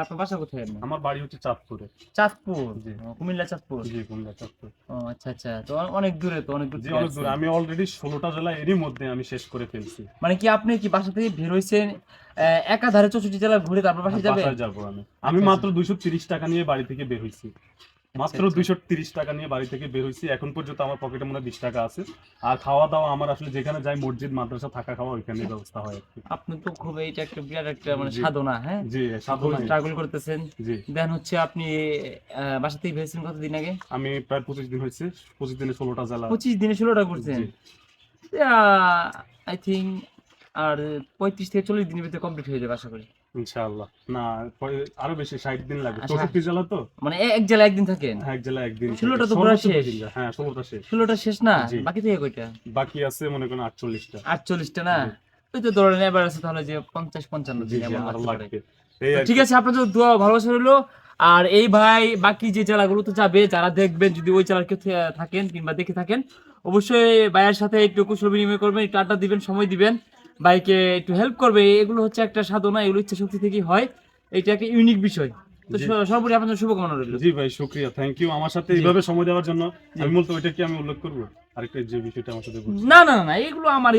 আপনার বাসা কোথায়? আমার বাড়ি হচ্ছে চাঁদপুরে। চাঁদপুর? কুমিল্লা চাঁদপুর? জি কুমিল্লা চাঁদপুর। ও আচ্ছা আচ্ছা। তো অনেক দূরে তো অনেক দূরে অনেক দূরে। আমি অলরেডি ষোলোটা জেলা এরই মধ্যে আমি শেষ করে ফেলছি। মানে কি আপনি কি বাসা থেকে বের হয়েছেন একাধারে চৌষট্টি জেলা ঘুরে তারপর বাসায় যাবেন? বাসায় যাব আমি। আমি আচ্ছা, মাত্র দুইশো তিরিশ টাকা নিয়ে বাড়ি থেকে বের হয়েছি মাত্র আচ্ছা। দুইশো তিরিশ টাকা নিয়ে বাড়ি থেকে বের হয়েছি। এখন পর্যন্ত আমার পকেটে মনে হয় বিশ টাকা আছে। আর খাওয়া দাওয়া আমার আসলে যেখানে যাই মসজিদ মাদ্রাসা থাকা খাওয়া ওইখানে ব্যবস্থা হয় আপনি তো খুব এইটা একটা বিরাট একটা মানে সাধনা হ্যাঁ? জি সাধনা স্ট্রাগল করতেছেন। জি। দেন হচ্ছে আপনি আহ, বাসা থেকে ভেবেছেন কতদিন আগে? আমি প্রায় পঁচিশ দিন হয়েছে। পঁচিশ দিনে ষোলোটা জেলা পঁচিশ দিনে ষোলোটা করছেন। আই থিঙ্ক আর পঁয়ত্রিশ থেকে চল্লিশ দিনের ভিতরে কমপ্লিট হয়ে যাবে আশা করি। ইনশাআল্লাহ। না আরও বেশি ষাট দিন লাগবে। আচ্ছা। চৌষট্টি জেলা তো? মানে এক জেলায় একদিন থাকেন? হ্যাঁ এক জেলা একদিন ষোলোটা তো পুরা শেষ। হ্যাঁ ষোলোটা শেষ। ষোলোটা শেষ না? বাকি থেকে কয়টা? বাকি আছে মনে করেন আটচল্লিশটা। আটচল্লিশটা না? ওই তো ধরেন এবার আছে তাহলে যে পঞ্চাশ পঞ্চান্ন দিন। ঠিক আছে আপনার তো দোয়া ভালোবাসা রইল। আর এই ভাই বাকি যে জেলাগুলো তো যাবে যারা দেখবেন যদি ওই জেলার কেউ থাকেন কিংবা দেখে থাকেন অবশ্যই ভাইয়ের সাথে একটু কুশল বিনিময় করবেন একটু আড্ডা দিবেন সময় দিবেন। ভাইকে একটু হেল্প করবে এগুলো হচ্ছে একটা সাধনা এগুলো ইচ্ছা শক্তি থেকেই হয়। এটা একটা ইউনিক বিষয়। তো। সর্বোপরি আপনার শুভকামনা রইল। জি ভাই শুক্রিয়া। থ্যাংক ইউ আমার সাথে এইভাবে সময় দেওয়ার জন্য আমি বলতো ওইটা কি আমি উল্লেখ করব। আরেকটা যে বিষয়টা আমার সাথে না না, না এগুলো আমার